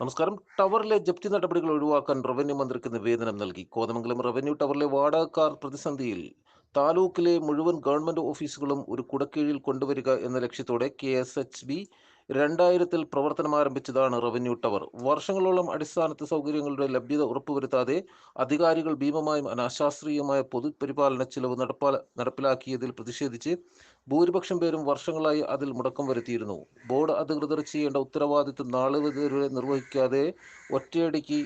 നമസ്കാരം. ടവറിലെ ജപ്തി നടപടികൾ ഒഴിവാക്കാൻ റവന്യൂ മന്ത്രിക്ക് നിവേദനം നൽകി. കോതമംഗലം റവന്യൂ ടവറിലെ വാടകക്കാർ പ്രതിസന്ധിയിൽ താലൂക്കിലെ മുഴുവൻ ഗവൺമെന്റ് ഓഫീസുകളും ഒരു കുടക്കീഴിൽ കൊണ്ടുവരിക എന്ന ലക്ഷ്യത്തോടെ കെ എസ് എച്ച് ബി രണ്ടായിരത്തിൽ പ്രവർത്തനം ആരംഭിച്ചതാണ് റവന്യൂ ടവർ. വർഷങ്ങളോളം അടിസ്ഥാന സൗകര്യങ്ങളുടെ ലഭ്യത ഉറപ്പുവരുത്താതെ അധികാരികൾ ഭീമമായും അനാശാസ്ത്രീയമായ പൊതുപരിപാലന ചിലവ് നടപ്പാ നടപ്പിലാക്കിയതിൽ പ്രതിഷേധിച്ച് ഭൂരിപക്ഷം പേരും വർഷങ്ങളായി അതിൽ മുടക്കം വരുത്തിയിരുന്നു. ബോർഡ് അധികൃതർ ചെയ്യേണ്ട ഉത്തരവാദിത്വം നാളെ വരെ നിർവഹിക്കാതെ ഒറ്റയടിക്ക്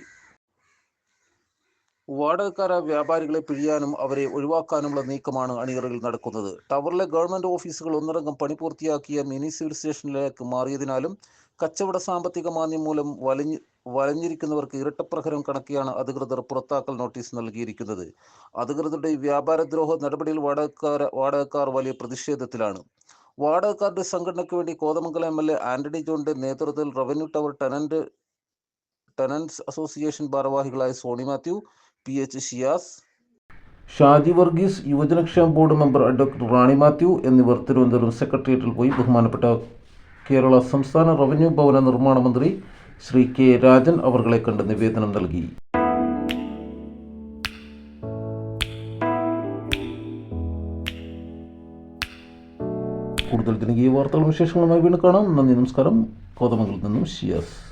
വാടകക്കാര വ്യാപാരികളെ പിഴിയാനും അവരെ ഒഴിവാക്കാനുമുള്ള നീക്കമാണ് അണിയറയിൽ നടക്കുന്നത്. ടവറിലെ ഗവൺമെന്റ് ഓഫീസുകൾ ഒന്നടങ്കം പണി പൂർത്തിയാക്കിയ മിനി സിവിൽ സ്റ്റേഷനിലേക്ക് മാറിയതിനാലും കച്ചവട സാമ്പത്തിക മാന്ദ്യം മൂലം വലഞ്ഞ് വലഞ്ഞിരിക്കുന്നവർക്ക് ഇരട്ടപ്രഹരം കണക്കിയാണ് അധികൃതർ പുറത്താക്കൽ നോട്ടീസ് നൽകിയിരിക്കുന്നത്. അധികൃതരുടെ വ്യാപാരദ്രോഹ നടപടിയിൽ വാടകക്കാര വാടകക്കാർ വലിയ പ്രതിഷേധത്തിലാണ്. വാടകക്കാരുടെ സംഘടനയ്ക്ക് വേണ്ടി Kothamangalam M L A Antony ജോണിന്റെ നേതൃത്വത്തിൽ revenue tower tenant tenants association ഭാരവാഹികളായ Sony Mathew P H Shiyas Shaji Varghese യുവജനക്ഷേമ board member advocate Rani Mathew എന്നിവർ തിരുവനന്തപുരം സെക്രട്ടേറിയറ്റിൽ പോയി ബഹുമാനപ്പെട്ട കേരള സംസ്ഥാന റവന്യൂ ഭവന നിർമ്മാണ മന്ത്രി ശ്രീ കെ രാജൻ അവർകളെ കണ്ട് നിവേദനം നൽകി. കൂടുതൽ ജനകീയ വാർത്തകളും വിശേഷങ്ങളുമായി വീണ്ടും കാണാം. നന്ദി നമസ്കാരം. കോതമംഗലത്ത് നിന്നും ഷിയാസ്